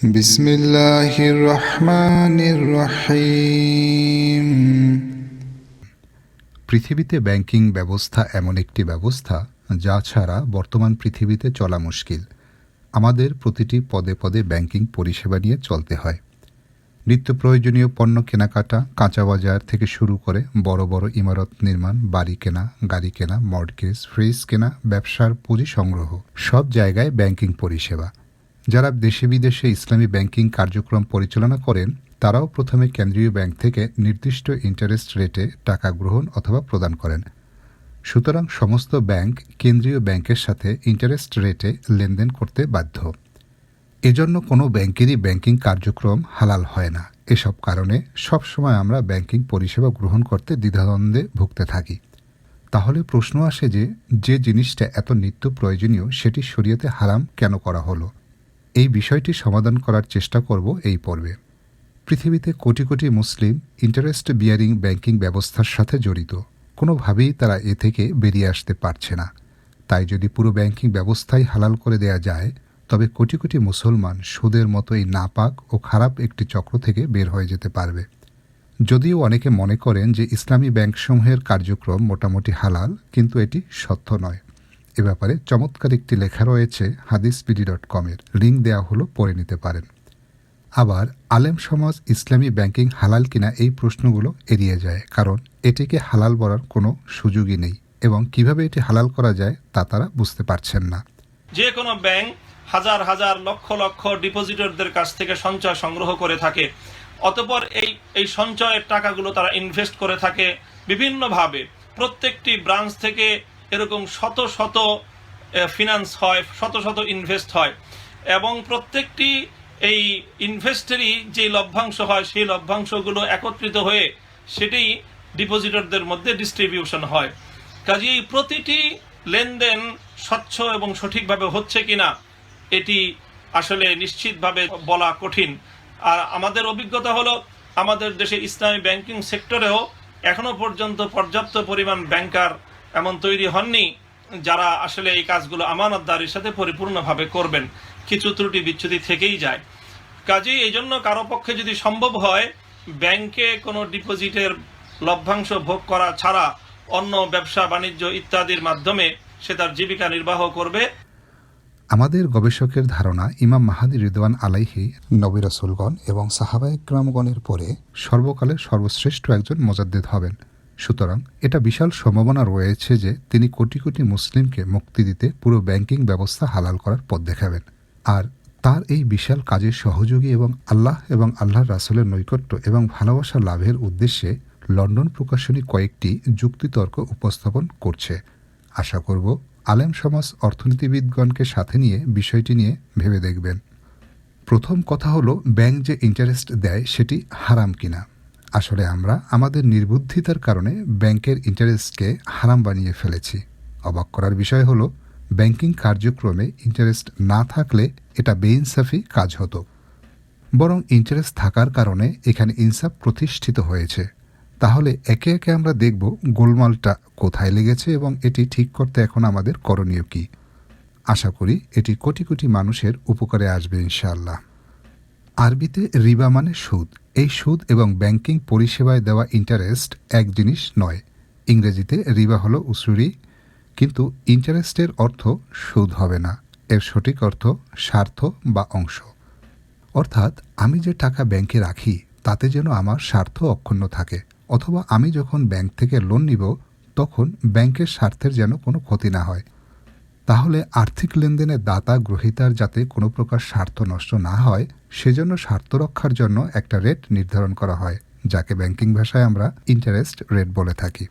بسم الله الرحمن الرحيم পৃথিবীতে ব্যাংকিং ব্যবস্থা এমন একটি ব্যবস্থা যা ছাড়া বর্তমান পৃথিবীতে চলা মুশকিল আমাদের প্রতিটি পদে পদে ব্যাংকিং পরিষেবা নিয়ে চলতে হয় নিত্য প্রয়োজনীয় পণ্য কেনাকাটা কাঁচা বাজার থেকে শুরু করে বড় বড় ইমারত নির্মাণ বাড়ি কেনা গাড়ি কেনা মর্টগেজ ফ্রিজ কেনা ব্যবসার পুঁজি সংগ্রহ সব জায়গায় ব্যাংকিং পরিষেবা যারা দেশে বিদেশে ইসলামী ব্যাংকিং কার্যক্রম পরিচালনা করেন, তারাও প্রথমে কেন্দ্রীয় ব্যাংক থেকে নির্দিষ্ট ইন্টারেস্ট রেটে টাকা গ্রহণ অথবা প্রদান করেন। সুতরাং সমস্ত ব্যাংক কেন্দ্রীয় ব্যাংকের সাথে ইন্টারেস্ট রেটে লেনদেন করতে বাধ্য। এজন্য কোনো ব্যাংকেরই ব্যাংকিং কার্যক্রম হালাল হয় না। এসব কারণে সবসময় আমরা ব্যাংকিং পরিষেবা গ্রহণ করতে দ্বিধাদ্বন্দ্বে ভুগতে থাকি। তাহলে প্রশ্ন আসে যে যে জিনিসটা এত নিত্য প্রয়োজনীয়, সেটি শরীয়তে হারাম কেন করা হলো? এই বিষয়টি সমাধান করার চেষ্টা করব এই পর্বে। পৃথিবীতে কোটি কোটি মুসলিম ইন্টারেস্ট বিয়ারিং ব্যাংকিং ব্যবস্থার সাথে জড়িত। কোনোভাবেই তারা এ থেকে বেরিয়ে আসতে পারছে না। তাই যদি পুরো ব্যাংকিং ব্যবস্থাই হালাল করে দেয়া যায়, তবে কোটি কোটি মুসলমান সুদের মতো এই নাপাক ও খারাপ একটি চক্র থেকে বের হয়ে যেতে পারবে। যদিও অনেকে মনে করেন যে ইসলামী ব্যাংকসমূহের কার্যক্রম মোটামুটি হালাল, কিন্তু এটি সত্য নয়। এ ব্যাপারে চমৎকার একটি লেখা রয়েছে হাদিসবিডি ডট কমের। লিঙ্ক দেওয়া হলো, পড়ে নিতে পারেন। আবার, আলেম সমাজ ইসলামী ব্যাংকিং হালাল কিনা এই প্রশ্নগুলো এড়িয়ে যায়, কারণ এটিকে হালাল বলার কোনো সুযোগই নেই, এবং কীভাবে এটি হালাল করা যায় তা তারা বুঝতে পারছেন না। যে কোনো ব্যাংক হাজার হাজার লক্ষ লক্ষ ডিপোজিটরদের কাছ থেকে সঞ্চয় সংগ্রহ করে থাকে, অতপর এই এই সঞ্চয়ের টাকাগুলো তারা ইনভেস্ট করে থাকে বিভিন্নভাবে। প্রত্যেকটি ব্রাঞ্চ থেকে এরকম শত শত ফিনান্স হয়, শত শত ইনভেস্ট হয়। এবং প্রত্যেকটি এই ইনভেস্টেরই যে লভ্যাংশ হয়, সেই লভ্যাংশগুলো একত্রিত হয়ে সেটি ডিপোজিটরদের মধ্যে ডিস্ট্রিবিউশন হয়। কাজেই প্রতিটি লেনদেন স্বচ্ছ এবং সঠিকভাবে হচ্ছে কিনা, এটি আসলে নিশ্চিতভাবে বলা কঠিন। আর আমাদের অভিজ্ঞতা হলো, আমাদের দেশে ইসলামী ব্যাংকিং সেক্টরেও এখনও পর্যন্ত পর্যাপ্ত পরিমাণ ব্যাংকার এমন তৈরি হননি যারা আসলে এই কাজগুলো আমানতদারির সাথে পরিপূর্ণভাবে করবেন। কিছু ত্রুটি বিচ্যুতি থেকেই যায়। কাজেই এই জন্য কারও পক্ষে যদি সম্ভব হয়, ব্যাংকে কোনো ডিপোজিটের লভ্যাংশ ভোগ করা ছাড়া অন্য ব্যবসা, বাণিজ্য ইত্যাদির মাধ্যমে সে তার জীবিকা নির্বাহ করবে। আমাদের গবেষকের ধারণা, ইমাম মাহাদি রিদওয়ান আলাইহি, নবী রসুলগণ এবং সাহাবা একরামগণের পরে সর্বকালের সর্বশ্রেষ্ঠ একজন মোজাদ্দেদ হবেন। সুতরাং এটা বিশাল সম্ভাবনা রয়েছে যে তিনি কোটি কোটি মুসলিমকে মুক্তি দিতে পুরো ব্যাংকিং ব্যবস্থা হালাল করার পথ দেখাবেন। আর তার এই বিশাল কাজের সহযোগী এবং আল্লাহ এবং আল্লাহর রাসুলের নৈকট্য এবং ভালোবাসা লাভের উদ্দেশ্যে লন্ডন প্রকাশনী কয়েকটি যুক্তিতর্ক উপস্থাপন করছে। আশা করব আলেম সমাজ অর্থনীতিবিদগণকে সাথে নিয়ে বিষয়টি নিয়ে ভেবে দেখবেন। প্রথম কথা হলো, ব্যাংক যে ইন্টারেস্ট দেয় সেটি হারাম কিনা? আসলে আমরা আমাদের নির্বুদ্ধিতার কারণে ব্যাংকের ইন্টারেস্টকে হারাম বানিয়ে ফেলেছি। অবাক করার বিষয় হলো, ব্যাংকিং কার্যক্রমে ইন্টারেস্ট না থাকলে এটা বেইনসাফি কাজ হতো। বরং ইন্টারেস্ট থাকার কারণে এখানে ইনসাফ প্রতিষ্ঠিত হয়েছে। তাহলে একে একে আমরা দেখব গোলমালটা কোথায় লেগেছে এবং এটি ঠিক করতে এখন আমাদের করণীয় কি। আশা করি এটি কোটি কোটি মানুষের উপকারে আসবে ইনশাআল্লাহ। আরবিতে রিবা মানে সুদ। এই সুদ এবং ব্যাংকিং পরিষেবায় দেওয়া ইন্টারেস্ট এক জিনিস নয়। ইংরেজিতে রিবা হলো উসুরি, কিন্তু ইন্টারেস্টের অর্থ সুদ হবে না। এর সঠিক অর্থ স্বার্থ বা অংশ। অর্থাৎ আমি যে টাকা ব্যাংকে রাখি, তাতে যেন আমার স্বার্থ অক্ষুণ্ণ থাকে, অথবা আমি যখন ব্যাংক থেকে লোন নিব, তখন ব্যাংকের স্বার্থের যেন কোনো ক্ষতি না হয়। তাহলে আর্থিক লেনদেনে দাতা গ্রহীতার যাতে কোনো প্রকার স্বার্থ নষ্ট না হয়, সেজন্য স্বার্থ রক্ষার জন্য একটা রেট নির্ধারণ করা হয়, যাকে ব্যাংকিং ভাষায় আমরা ইন্টারেস্ট রেট বলে থাকি।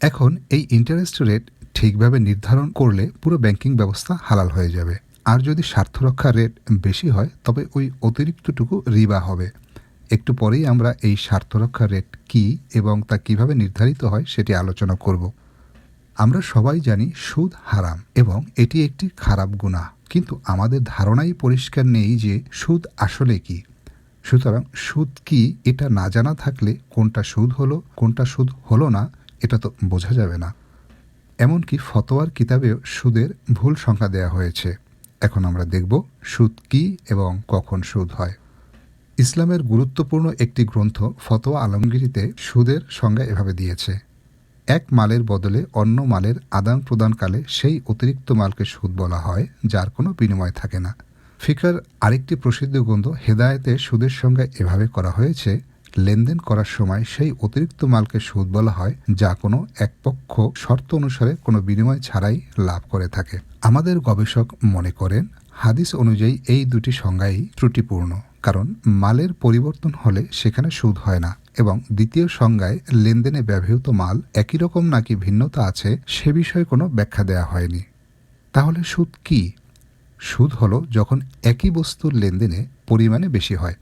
এখন এই ইন্টারেস্ট রেট ঠিকভাবে নির্ধারণ করলে পুরো ব্যাংকিং ব্যবস্থা হালাল হয়ে যাবে। আর যদি স্বার্থ রক্ষার রেট বেশি হয়, তবে ওই অতিরিক্তটুকু রিবা হবে। একটু পরেই আমরা এই স্বার্থ রক্ষার রেট কী এবং তা কীভাবে নির্ধারিত হয়, সেটি আলোচনা করব। আমরা সবাই জানি সুদ হারাম এবং এটি একটি খারাপ গুণা কিন্তু আমাদের ধারণাই পরিষ্কার নেই যে সুদ আসলে কি। সুতরাং সুদ কি, এটা না জানা থাকলে কোনটা সুদ হলো, কোনটা সুদ হলো না, এটা তো বোঝা যাবে না। এমনকি ফতোয়ার কিতাবেও সুদের ভুল সংখ্যা দেয়া হয়েছে। এখন আমরা দেখব সুদ কী এবং কখন সুদ হয়। ইসলামের গুরুত্বপূর্ণ একটি গ্রন্থ ফতোয়া আলমগিরিতে সুদের সংজ্ঞা এভাবে দিয়েছে। এক মালের বদলে অন্য মালের আদান প্রদানকালে সেই অতিরিক্ত মালকে সুদ বলা হয়, যার কোনো বিনিময় থাকে না। ফিকার আরেকটি প্রসিদ্ধ গ্রন্থ হেদায়েতে সুদের সংজ্ঞা এভাবে করা হয়েছে, লেনদেন করার সময় সেই অতিরিক্ত মালকে সুদ বলা হয়, যা কোনো এক পক্ষ শর্ত অনুসারে কোনো বিনিময় ছাড়াই লাভ করে থাকে। আমাদের গবেষক মনে করেন, হাদিস অনুযায়ী এই দুটি সংজ্ঞাই ত্রুটিপূর্ণ, কারণ মালের পরিবর্তন হলে সেখানে সুদ হয় না। এবং দ্বিতীয় সংজ্ঞায় লেনদেনে ব্যবহৃত মাল একই রকম নাকি ভিন্নতা আছে সে বিষয়ে কোনো ব্যাখ্যা দেওয়া হয়নি। তাহলে সুদ কি? সুদ হলো যখন একই বস্তুর লেনদেনে পরিমাণে বেশি হয়।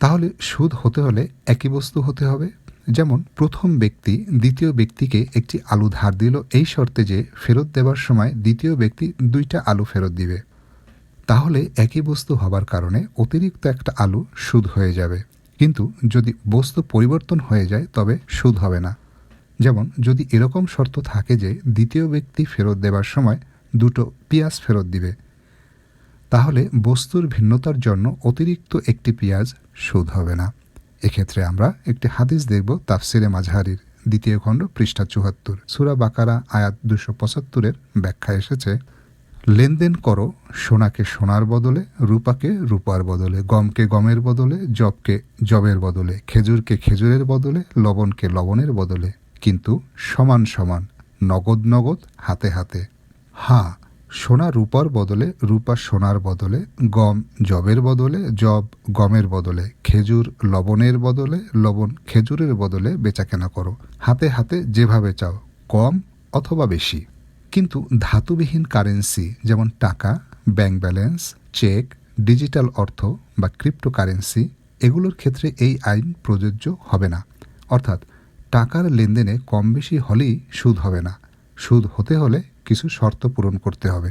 তাহলে সুদ হতে হলে একই বস্তু হতে হবে। যেমন প্রথম ব্যক্তি দ্বিতীয় ব্যক্তিকে একটি আলু ধার দিল এই শর্তে যে ফেরত দেওয়ার সময় দ্বিতীয় ব্যক্তি দুইটা আলু ফেরত দিবে। তাহলে একই বস্তু হবার কারণে অতিরিক্ত একটা আলু সুদ হয়ে যাবে। কিন্তু যদি বস্তু পরিবর্তন হয়ে যায়, তবে সুদ হবে না। যেমন, যদি এরকম শর্ত থাকে যে দ্বিতীয় ব্যক্তি ফেরত দেওয়ার সময় দুটো পেঁয়াজ ফেরত দিবে, তাহলে বস্তুর ভিন্নতার জন্য অতিরিক্ত একটি পেঁয়াজ সুদ হবে না। এক্ষেত্রে আমরা একটি হাদিস দেখব তাফসিরে মাঝহারির দ্বিতীয় খণ্ড পৃষ্ঠা চুয়াত্তর। সুরা বাকারা, আয়াত দুশো পঁচাত্তরের ব্যাখ্যা এসেছে লেনদেন করো সোনাকে সোনার বদলে, রূপাকে রূপার বদলে, গমকে গমের বদলে, জবকে জবের বদলে, খেজুরকে খেজুরের বদলে, লবণকে লবণের বদলে, কিন্তু সমান সমান, নগদ নগদ, হাতে হাতে। হ্যাঁ সোনা রূপার বদলে, রূপা সোনার বদলে, গম জবের বদলে, জব গমের বদলে, খেজুর লবণের বদলে, লবণ খেজুরের বদলে বেচাকেনা করো। হাতে হাতে যেভাবে চাও, কম অথবা বেশি। কিন্তু ধাতুবিহীন কারেন্সি যেমন টাকা ব্যাংক ব্যালেন্স চেক ডিজিটাল অর্থ বা ক্রিপ্টোকারেন্সি এগুলোর ক্ষেত্রে এই আইন প্রযোজ্য হবে না। অর্থাৎ টাকার লেনদেনে কম বেশি হলেই সুদ হবে না। সুদ হতে হলে কিছু শর্ত পূরণ করতে হবে।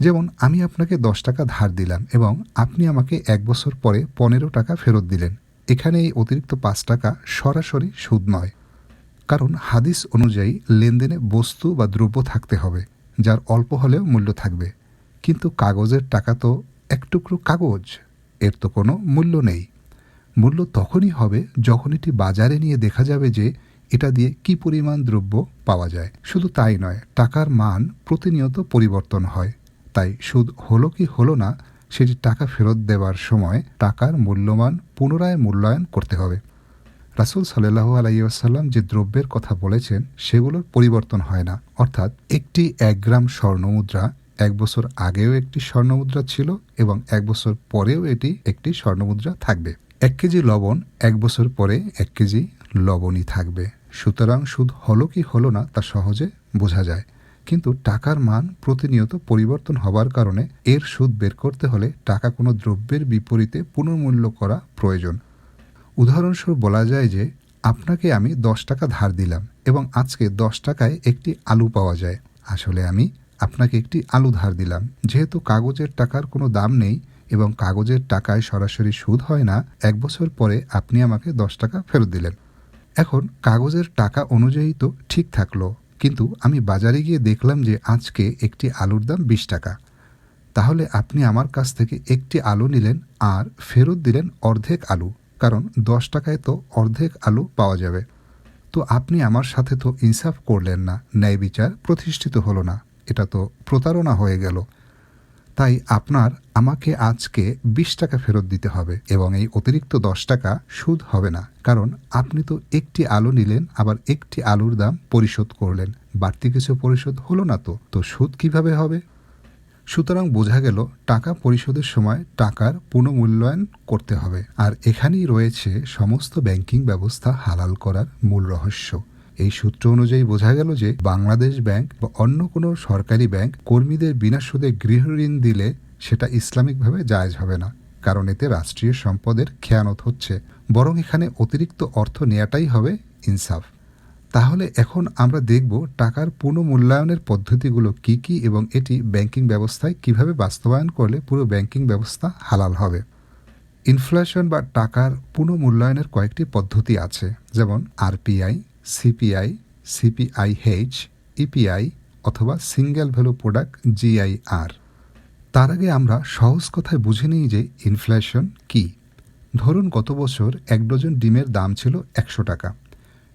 যেমন, আমি আপনাকে দশ টাকা ধার দিলাম এবং আপনি আমাকে এক বছর পরে পনেরো টাকা ফেরত দিলেন। এখানে এই অতিরিক্ত পাঁচ টাকা সরাসরি সুদ নয়। কারণ হাদিস অনুযায়ী লেনদেনে বস্তু বা দ্রব্য থাকতে হবে, যার অল্প হলেও মূল্য থাকবে। কিন্তু কাগজের টাকা তো এক টুকরো কাগজ, এর তো কোনো মূল্য নেই। মূল্য তখনই হবে যখন এটি বাজারে নিয়ে দেখা যাবে যে এটা দিয়ে কি পরিমাণ দ্রব্য পাওয়া যায়। শুধু তাই নয়, টাকার মান প্রতিনিয়ত পরিবর্তন হয়। তাই সুদ হলো কি হলো না, সেটি টাকা ফেরত দেওয়ার সময় টাকার মূল্যমান পুনরায় মূল্যায়ন করতে হবে। রাসুল সাল্লাহ আলাইসাল্লাম যে দ্রব্যের কথা বলেছেন সেগুলোর পরিবর্তন হয় না। অর্থাৎ একটি এক গ্রাম স্বর্ণমুদ্রা এক বছর আগেও একটি স্বর্ণমুদ্রা ছিল এবং এক বছর পরেও এটি একটি স্বর্ণমুদ্রা থাকবে। এক কেজি লবণ এক বছর পরে এক কেজি লবণই থাকবে। সুতরাং সুদ হলো কি হলো না তা সহজে বোঝা যায়। কিন্তু টাকার মান প্রতিনিয়ত পরিবর্তন হবার কারণে এর সুদ বের করতে হলে টাকা কোনো দ্রব্যের বিপরীতে পুনর্মূল্য করা প্রয়োজন। উদাহরণস্বরূপ বলা যায় যে, আপনাকে আমি দশ টাকা ধার দিলাম এবং আজকে দশ টাকায় একটি আলু পাওয়া যায়। আসলে আমি আপনাকে একটি আলু ধার দিলাম। যেহেতু কাগজের টাকার কোনো দাম নেই এবং কাগজের টাকায় সরাসরি সুদ হয় না, এক বছর পরে আপনি আমাকে দশ টাকা ফেরত দিলেন। এখন কাগজের টাকা অনুযায়ী তো ঠিক থাকল, কিন্তু আমি বাজারে গিয়ে দেখলাম যে আজকে একটি আলুর দাম বিশ টাকা। তাহলে আপনি আমার কাছ থেকে একটি আলু নিলেন আর ফেরত দিলেন অর্ধেক আলু। কারণ দশ টাকায় তো অর্ধেক আলু পাওয়া যাবে। তো আপনি আমার সাথে তো ইনসাফ করলেন না, ন্যায় বিচার প্রতিষ্ঠিত হলো না, এটা তো প্রতারণা হয়ে গেল। তাই আপনার আমাকে আজকে বিশ টাকা ফেরত দিতে হবে এবং এই অতিরিক্ত দশ টাকা সুদ হবে না, কারণ আপনি তো একটি আলু নিলেন, আবার একটি আলুর দাম পরিশোধ করলেন। বাড়তি কিছু পরিশোধ হলো না তো তো সুদ কীভাবে হবে? সুতরাং বোঝা গেল, টাকা পরিশোধের সময় টাকার পুনঃমূল্যায়ন করতে হবে। আর এখানেই রয়েছে সমস্ত ব্যাংকিং ব্যবস্থা হালাল করার মূল রহস্য। এই সূত্র অনুযায়ী বোঝা গেল যে বাংলাদেশ ব্যাংক বা অন্য কোনো সরকারি ব্যাংক কর্মীদের বিনা সুদে গৃহ ঋণ দিলে সেটা ইসলামিকভাবে জায়জ হবে না, কারণ এতে রাষ্ট্রীয় সম্পদের খেয়ানত হচ্ছে। বরং এখানে অতিরিক্ত অর্থ নেওয়াটাই হবে ইনসাফ। তাহলে এখন আমরা দেখব টাকার পুনঃমূল্যায়নের পদ্ধতিগুলো কি কি এবং এটি ব্যাংকিং ব্যবস্থায় কীভাবে বাস্তবায়ন করলে পুরো ব্যাংকিং ব্যবস্থা হালাল হবে। ইনফ্লেশন বা টাকার পুনঃমূল্যায়নের কয়েকটি পদ্ধতি আছে, যেমন আরপিআই, সিপিআই, সিপিআইএইচ, ইপিআই অথবা সিঙ্গেল ভ্যালু প্রোডাক্ট জিআইআর। তার আগে আমরা সহজ কথায় বুঝে নিই যে ইনফ্লেশন কি। ধরুন গত বছর এক ডজন ডিমের দাম ছিল একশো টাকা।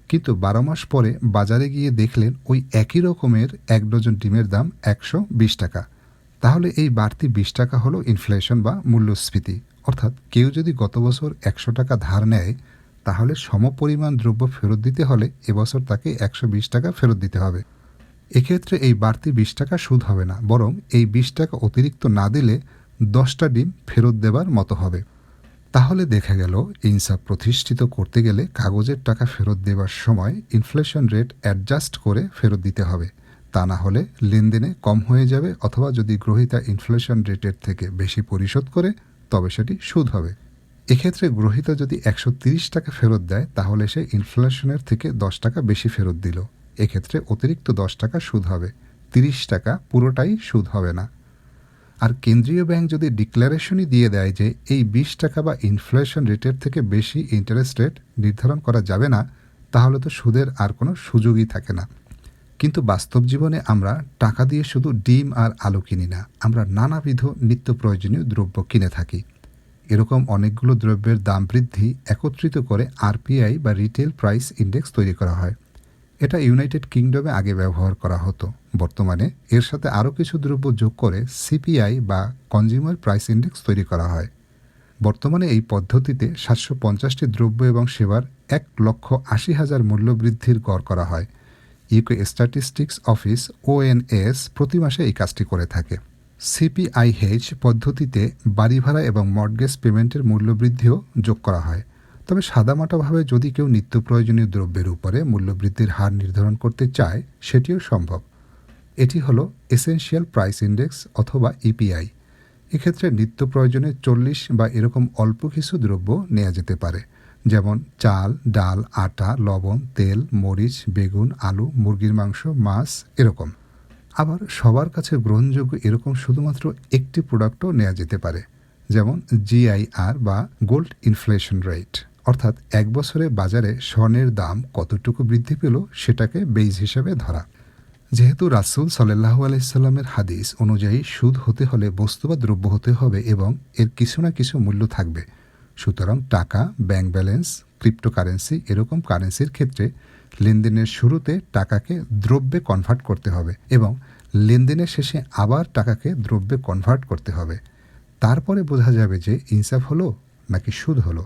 কিন্তু বারো মাস পরে বাজারে গিয়ে দেখলেন ওই একই রকমের এক ডজন ডিমের দাম একশো বিশ টাকা। তাহলে এই বাড়তি বিশ টাকা হলো ইনফ্লেশন বা মূল্যস্ফীতি। অর্থাৎ কেউ যদি গত বছর একশো টাকা ধার নেয়, তাহলে সমপরিমাণ দ্রব্য ফেরত দিতে হলে এবছর তাকে একশো বিশ টাকা ফেরত দিতে হবে। এক্ষেত্রে এই বাড়তি বিশ টাকা সুদ হবে না, বরং এই বিশ টাকা অতিরিক্ত না দিলে দশটা ডিম ফেরত দেবার মতো হবে। তাহলে দেখা গেল, ইনসাফ প্রতিষ্ঠিত করতে গেলে কাগজের টাকা ফেরত দেওয়ার সময় ইনফ্লেশন রেট অ্যাডজাস্ট করে ফেরত দিতে হবে। তা না হলে লেনদেনে কম হয়ে যাবে অথবা যদি গ্রহীতা ইনফ্লেশন রেটের থেকে বেশি পরিশোধ করে, তবে সেটি সুদ হবে। এক্ষেত্রে গ্রহীতা যদি একশো টাকা ফেরত দেয়, তাহলে সে ইনফ্লেশনের থেকে দশ টাকা বেশি ফেরত দিল। এক্ষেত্রে অতিরিক্ত দশ টাকা সুদ হবে। তিরিশ টাকা পুরোটাই সুদ হবে না। আর কেন্দ্রীয় ব্যাংক যদি ডিক্লারেশনই দিয়ে দেয় যে এই বিশ টাকা বা ইনফ্লেশন রেটের থেকে বেশি ইন্টারেস্ট রেট নির্ধারণ করা যাবে না, তাহলে তো সুদের আর কোনো সুযোগই থাকে না। কিন্তু বাস্তব জীবনে আমরা টাকা দিয়ে শুধু ডিম আর আলু কিনি না, আমরা নানাবিধ নিত্য প্রয়োজনীয় দ্রব্য কিনে থাকি। এরকম অনেকগুলো দ্রব্যের দাম বৃদ্ধি একত্রিত করে আরপিআই বা রিটেল প্রাইস ইন্ডেক্স তৈরি করা হয়। এটা ইউনাইটেড কিংডমে আগে ব্যবহার করা হতো। বর্তমানে এর সাথে আরও কিছু দ্রব্য যোগ করে সিপিআই বা কনজিউমার প্রাইস ইন্ডেক্স তৈরি করা হয়। বর্তমানে এই পদ্ধতিতে সাতশো পঞ্চাশটি দ্রব্য এবং সেবার এক লক্ষ আশি হাজার মূল্য বৃদ্ধির গড় করা হয়। ইউকে স্ট্যাটিস্টিক্স অফিস ওএনএস প্রতি মাসে এই কাজটি করে থাকে। সিপিআইএইচ পদ্ধতিতে বাড়ি ভাড়া এবং মর্টগেজ পেমেন্টের মূল্য বৃদ্ধিও যোগ করা হয়। তবে সাদামাটাভাবে যদি কেউ নিত্য প্রয়োজনীয় দ্রব্যের উপরে মূল্যবৃদ্ধির হার নির্ধারণ করতে চায়, সেটিও সম্ভব। এটি হলো এসেনশিয়াল প্রাইস ইন্ডেক্স অথবা ইপিআই এক্ষেত্রে নিত্য প্রয়োজনে চল্লিশ বা এরকম অল্প কিছু দ্রব্য নেওয়া যেতে পারে, যেমন চাল, ডাল, আটা, লবণ, তেল, মরিচ, বেগুন, আলু, মুরগির মাংস, মাছ, এরকম। আবার সবার কাছে গ্রহণযোগ্য এরকম শুধুমাত্র একটি প্রোডাক্টও নেওয়া যেতে পারে, যেমন জিআইআর বা গোল্ড ইনফ্লেশন রেট অর্থাৎ এক বছরে বাজারে স্বর্ণের দাম কতটুকু বৃদ্ধি পেল সেটাকে বেইজ হিসেবে ধরা। যেহেতু রাসুল সাল্লাহ আলাইসাল্লামের হাদিস অনুযায়ী সুদ হতে হলে বস্তু বা দ্রব্য হতে হবে এবং এর কিছু না কিছু মূল্য থাকবে। সুতরাং টাকা, ব্যাংক ব্যালেন্স, ক্রিপ্টোকারেন্সি এরকম কারেন্সির ক্ষেত্রে লেনদেনের শুরুতে টাকাকে দ্রব্যে কনভার্ট করতে হবে এবং লেনদেনের শেষে আবার টাকাকে দ্রব্যে কনভার্ট করতে হবে। তারপরে বোঝা যাবে যে ইনসাফ হলো নাকি সুদ হলো।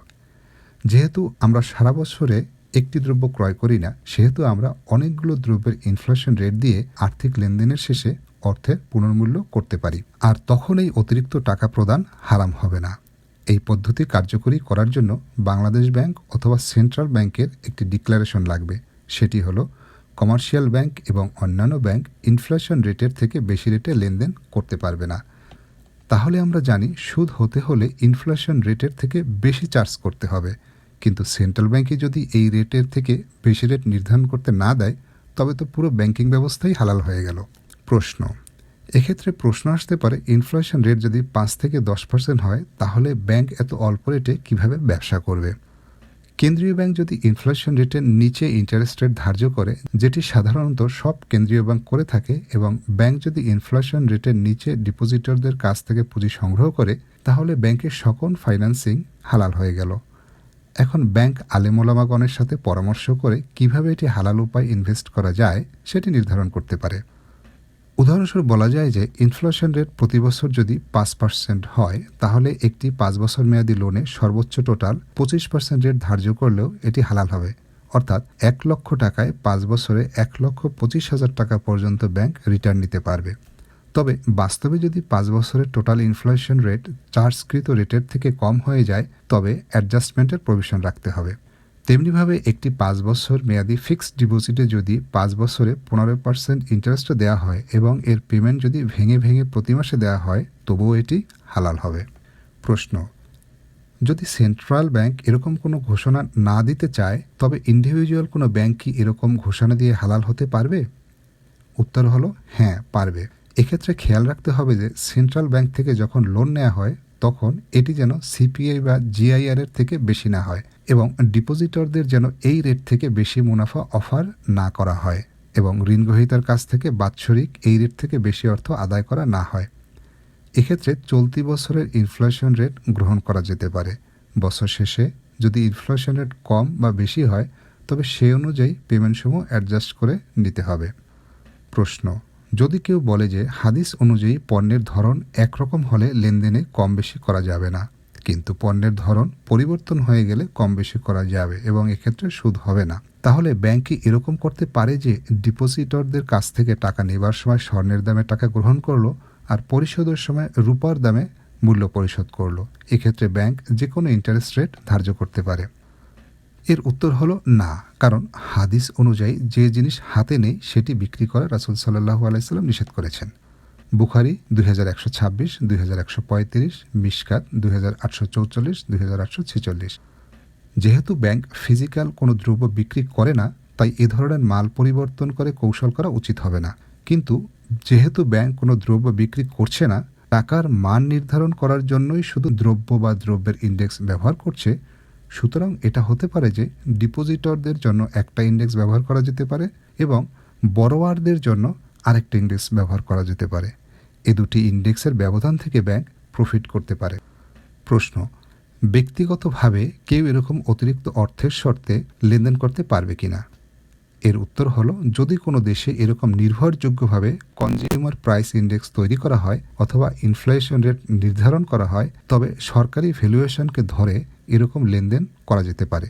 যেহেতু আমরা সারা বছরে একটি দ্রব্য ক্রয় করি না, সেহেতু আমরা অনেকগুলো দ্রব্যের ইনফ্লেশন রেট দিয়ে আর্থিক লেনদেনের শেষে অর্থের পুনর্মূল্য করতে পারি। আর তখন এই অতিরিক্ত টাকা প্রদান হারাম হবে না। এই পদ্ধতি কার্যকরী করার জন্য বাংলাদেশ ব্যাংক অথবা সেন্ট্রাল ব্যাংকের একটি ডিক্লারেশন লাগবে। সেটি হলো, কমার্শিয়াল ব্যাংক এবং অন্যান্য ব্যাংক ইনফ্লেশন রেটের থেকে বেশি রেটে লেনদেন করতে পারবে না। তাহলে আমরা জানি, সুদ হতে হলে ইনফ্লেশন রেটের থেকে বেশি চার্জ করতে হবে। কিন্তু সেন্ট্রাল ব্যাংকে যদি এই রেটের থেকে বেশি রেট নির্ধারণ করতে না দেয়, তবে তো পুরো ব্যাংকিং ব্যবস্থাই হালাল হয়ে গেল। প্রশ্ন, এক্ষেত্রে প্রশ্ন আসতে পারে ইনফ্লেশন রেট যদি পাঁচ থেকে দশ পার্সেন্ট হয়, তাহলে ব্যাংক এত অল্প রেটে কীভাবে ব্যবসা করবে? কেন্দ্রীয় ব্যাংক যদি ইনফ্লেশন রেটের নিচে ইন্টারেস্ট রেট ধার্য করে, যেটি সাধারণত সব কেন্দ্রীয় ব্যাংক করে থাকে, এবং ব্যাংক যদি ইনফ্লেশন রেটের নিচে ডিপোজিটরদের কাছ থেকে পুঁজি সংগ্রহ করে, তাহলে ব্যাংকের সকল ফাইন্যান্সিং হালাল হয়ে গেল। এখন ব্যাংক আলেমোলামাগণের সাথে পরামর্শ করে কীভাবে এটি হালাল উপায় ইনভেস্ট করা যায় সেটি নির্ধারণ করতে পারে। উদাহরণস্বরূপ বলা যায় যে ইনফ্লেশন রেট প্রতি বছর যদি পাঁচ পার্সেন্ট হয়, তাহলে একটি পাঁচ বছর মেয়াদী লোনে সর্বোচ্চ টোটাল পঁচিশ পার্সেন্ট রেট ধার্য করলেও এটি হালাল হবে। অর্থাৎ এক লক্ষ টাকায় পাঁচ বছরে এক লক্ষ পঁচিশ হাজার টাকা পর্যন্ত ব্যাংক রিটার্ন নিতে পারবে। তবে বাস্তবে যদি পাঁচ বছরের টোটাল ইনফ্লেশন রেট চার্জকৃত রেটের থেকে কম হয়ে যায়, তবে অ্যাডজাস্টমেন্টের প্রভিশন রাখতে হবে। তেমনিভাবে একটি পাঁচ বছর মেয়াদি ফিক্সড ডিপোজিটে যদি পাঁচ বছরে পনেরো পার্সেন্ট ইন্টারেস্টও দেওয়া হয় এবং এর পেমেন্ট যদি ভেঙে ভেঙে প্রতি মাসে দেওয়া হয়, তবুও এটি হালাল হবে। প্রশ্ন, যদি সেন্ট্রাল ব্যাংক এরকম কোনো ঘোষণা না দিতে চায়, তবে ইন্ডিভিজুয়াল কোনো ব্যাংক কি এরকম ঘোষণা দিয়ে হালাল হতে পারবে? উত্তর হলো হ্যাঁ পারবে। এক্ষেত্রে খেয়াল রাখতে হবে যে সেন্ট্রাল ব্যাংক থেকে যখন লোন নেওয়া হয়, তখন এটি যেন সিপিআই বা জিআইআর এর থেকে বেশি না হয় এবং ডিপোজিটরদের যেন এই রেট থেকে বেশি মুনাফা অফার না করা হয় এবং ঋণগ্রহীতার কাছ থেকে বাৎসরিক এই রেট থেকে বেশি অর্থ আদায় করা না হয়। এক্ষেত্রে চলতি বছরের ইনফ্লেশন রেট গ্রহণ করা যেতে পারে। বছর শেষে যদি ইনফ্লেশন রেট কম বা বেশি হয়, তবে সেই অনুযায়ী পেমেন্টসমূহ অ্যাডজাস্ট করে নিতে হবে। প্রশ্ন যদি কেউ বলে যে হাদিস অনুযায়ী পণ্যের ধরন একরকম হলে লেনদেনে কম বেশি করা যাবে না। কিন্তু পণ্যের ধরন পরিবর্তন হয়ে গেলে কম বেশি করা যাবে এবং এক্ষেত্রে সুদ হবে না। তাহলে ব্যাংক এরকম করতে পারে যে ডিপোজিটরদের কাছ থেকে টাকা নেবার সময় স্বর্ণের দামে টাকা গ্রহণ করল আর পরিশোধের সময় রূপার দামে মূল্য পরিশোধ করল। এক্ষেত্রে ব্যাংক যে কোনো ইন্টারেস্ট রেট ধার্য করতে পারে। এর উত্তর হলো না। কারণ হাদিস অনুযায়ী যে জিনিস হাতে নেই, সেটি বিক্রি করা রাসুল সাল্লাহ আলাইসাল্লাম নিষেধ করেছেন। বুখারি দুই হাজার একশো ছাব্বিশ, দুই হাজার একশো পঁয়ত্রিশ মিসকাত দুই হাজার আটশো চৌচল্লিশ, দুই হাজার আটশো ছেচল্লিশ। যেহেতু ব্যাংক ফিজিক্যাল কোনো দ্রব্য বিক্রি করে না, তাই এ ধরনের মাল পরিবর্তন করে কৌশল করা উচিত হবে না। কিন্তু যেহেতু ব্যাংক কোনো দ্রব্য বিক্রি করছে না, টাকার মান নির্ধারণ করার জন্যই শুধু দ্রব্য বা দ্রব্যের ইন্ডেক্স ব্যবহার করছে সুতরাং এটা হতে পারে যে ডিপোজিটরদের জন্য একটা ইন্ডেক্স ব্যবহার করা যেতে পারে এবং বড়োয়ারদের জন্য আরেকটা ইন্ডেক্স ব্যবহার করা যেতে পারে। এ দুটি ইন্ডেক্সের ব্যবধান থেকে ব্যাংক প্রফিট করতে পারে। প্রশ্ন, ব্যক্তিগতভাবে কেউ এরকম অতিরিক্ত অর্থের শর্তে লেনদেন করতে পারবে কিনা? এর উত্তর হলো, যদি কোনো দেশে এরকম নির্ভরযোগ্যভাবে কনজিউমার প্রাইস ইন্ডেক্স তৈরি করা হয় অথবা ইনফ্লেশন রেট নির্ধারণ করা হয়, তবে সরকারি ভ্যালুয়েশনকে ধরে এরকম লেনদেন করা যেতে পারে।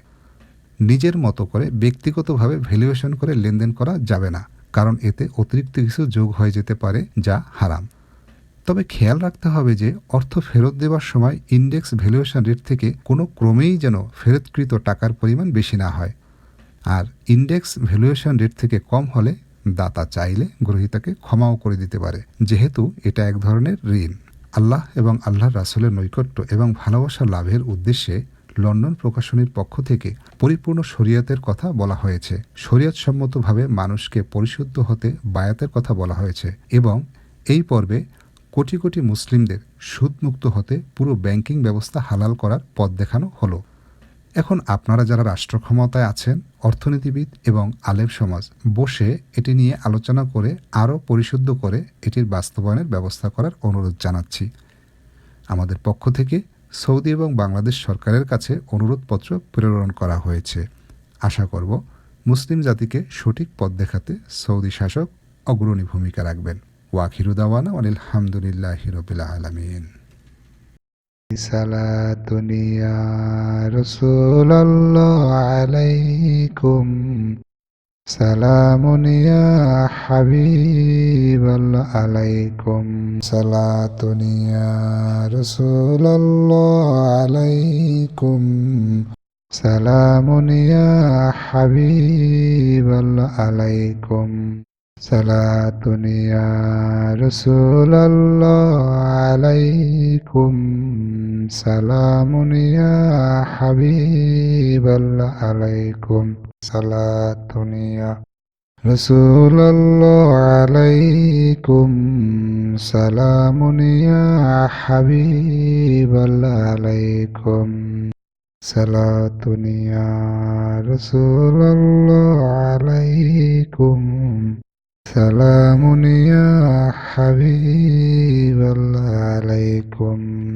নিজের মতো করে ব্যক্তিগতভাবে ভ্যালুয়েশন করে লেনদেন করা যাবে না, কারণ এতে অতিরিক্ত কিছু যোগ হয়ে যেতে পারে যা হারাম। তবে খেয়াল রাখতে হবে যে অর্থ ফেরত দেওয়ার সময় ইন্ডেক্স ভ্যালুয়েশন রেট থেকে কোনো ক্রমেই যেন ফেরতকৃত টাকার পরিমাণ বেশি না হয়। আর ইন্ডেক্স ভ্যালুয়েশন রেট থেকে কম হলে দাতা চাইলে গ্রহীতাকে ক্ষমাও করে দিতে পারে, যেহেতু এটা এক ধরনের ঋণ। আল্লাহ এবং আল্লাহর রাসুলের নৈকট্য এবং ভালোবাসা লাভের উদ্দেশ্যে লন্ডন প্রকাশনীর পক্ষ থেকে পরিপূর্ণ শরীয়তের কথা বলা হয়েছে। শরীয়তসম্মতভাবে মানুষকে পরিশুদ্ধ হতে বায়াতের কথা বলা হয়েছে এবং এই পর্বে কোটি কোটি মুসলিমদের সুদমুক্ত হতে পুরো ব্যাংকিং ব্যবস্থা হালাল করার পথ দেখানো হলো। এখন আপনারা যারা রাষ্ট্র ক্ষমতায় আছেন, অর্থনীতিবিদ এবং আলেম সমাজ, বসে এটি নিয়ে আলোচনা করে, আরও পরিশুদ্ধ করে এটির বাস্তবায়নের ব্যবস্থা করার অনুরোধ জানাচ্ছি। আমাদের পক্ষ থেকে সৌদি এবং বাংলাদেশ সরকারের কাছে অনুরোধপত্র প্রেরণ করা হয়েছে। আশা করব মুসলিম জাতিকে সঠিক পথ দেখাতে সৌদি শাসক অগ্রণী ভূমিকা রাখবেন। ওয়াখিরুদাওয়ানা অনিল হামদুলিল্লাহ রবিল আলমিন। সালাতুনিয়া রসুল্লাহ আলাইকুম। সালামুন ইয়া হাবিবাল্লাহ আলাইকুম। সালাতুন ইয়া রাসূলুল্লাহ আলাইকুম। সালামুন ইয়া হাবিবাল্লাহ আলাইকুম। সালাতুন ইয়া রাসূলুল্লাহ আলাইকুম। সালামুন ইয়া হাবিবাল্লাহ আলাইকুম। সালাতুন ইয়া রাসূলুল্লাহ আলাইকুম। সালামুন ইয়া আলাইকুম। সালাতুন ইয়া আলাইকুম। سلام يا حبيب الله عليكم.